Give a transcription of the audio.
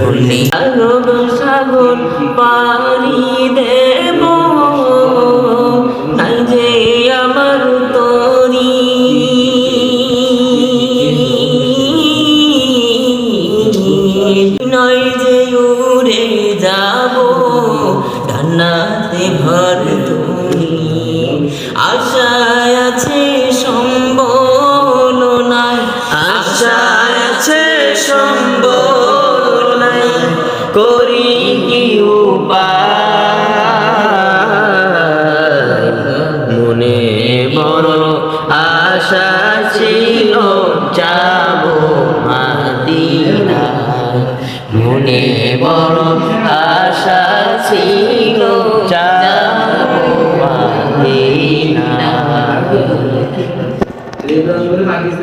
বললি আরব সাগর পারি দেব। নাই যে আমার তরি নয় যে উড়ে যাব। ডানাতে ভর তুমি। আশায় আছে সম্বল নাই। আশায় আছে সম্বল মনে বড় আশা ছিল। যাব মাদিনা